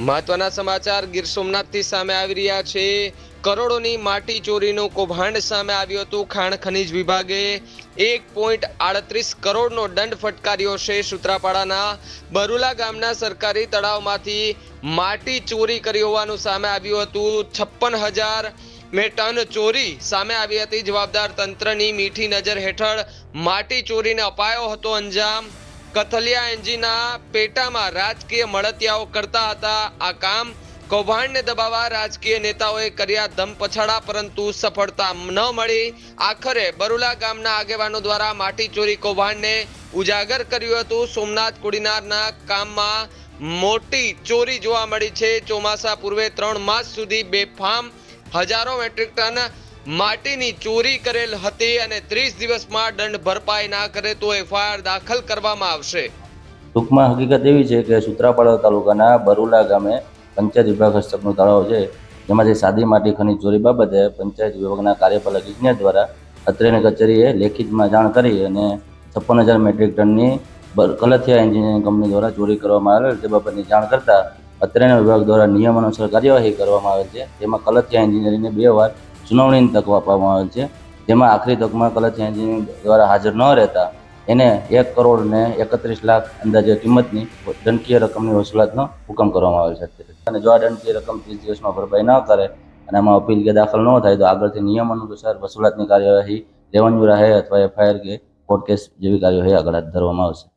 મહત્વના સમાચાર ગીર સોમનાથથી સામે આવી રહ્યા છે. કરોડોની માટી ચોરીનું કૌભાંડ સામે આવ્યું હતું. ખાણ ખનીજ વિભાગે એક પોઈન્ટ આડત્રીસ કરોડનો દંડ ફટકાર્યો છે સુત્રાપાડાના બરુલા ગામના સરકારી તળાવમાંથી માટી ચોરી કરી હોવાનું સામે આવ્યું હતું. છપ્પન હજાર મેં ટન ચોરી સામે આવી હતી. જવાબદાર તંત્રની મીઠી નજર હેઠળ માટી ચોરીને અપાયો હતો અંજામ. કથલિયા એન્જીના પેટામાં રાજકીય મળતિયાઓ કરતા હતા. આ કામ કૌભાંડને દબાવવા રાજકીય નેતાઓએ કર્યા ધમ પછાડા પરંતુ સફળતા ન મળી. આખરે બરુલા ગામના આગેવાનો દ્વારા માટી ચોરી કૌભાંડને ઉજાગર કર્યું હતું. સોમનાથ કુડીનારના કામમાં મોટી ચોરી જોવા મળી છે. ચોમાસા પૂર્વે ત્રણ માસ સુધી બેફામ હજારો મેટ્રિક ટન માટીની ચોરી કરેલ હતી અને ત્રીસ દિવસમાં દંડ ભરપાઈ ના કરે તો એફઆઈઆર દાખલ કરવામાં આવશે. ટૂંકમાં હકીકત એવી છે કે સુત્રાપાડા તાલુકાના બરુલા ગામે પંચાયત વિભાગ હસ્તકનું તળાવ છે જેમાંથી સાદી માટી ખનીજ ચોરી બાબતે પંચાયત વિભાગના કાર્યપાલક ઇજનેર દ્વારા અત્રેની કચેરીએ લેખિતમાં જાણ કરી અને છપ્પન હજાર મેટ્રિક ટનની કલથિયા એન્જિનિયરિંગ કંપની દ્વારા ચોરી કરવામાં આવેલ તે બાબતની જાણ કરતાં અત્રેના વિભાગ દ્વારા નિયમ અનુસાર કાર્યવાહી કરવામાં આવેલ છે, તેમાં કલથિયા એન્જિનિયરિંગને બે વાર સુનાવણીની તક આપવામાં આવેલ છે જેમાં આખરી તકમાં કલથિયા એન્જિનિયરિંગ દ્વારા હાજર ન રહેતા એને એક કરોડ ને એકત્રીસ લાખ અંદાજે કિંમતની દંડકીય રકમની વસૂલાતનો હુકમ કરવામાં આવેલ છે. અને જો આ દંડકીય રકમ ત્રીસ દિવસમાં ભરપાઈ ન કરે અને આમાં અપીલ કે દાખલ ન થાય, તો આગળથી નિયમ અનુસાર વસૂલાતની કાર્યવાહી રેવન્યુ રાહે અથવા એફઆઈઆર કે કોર્ટ કેસ જેવી કાર્યવાહી આગળ હાથ ધરવામાં આવશે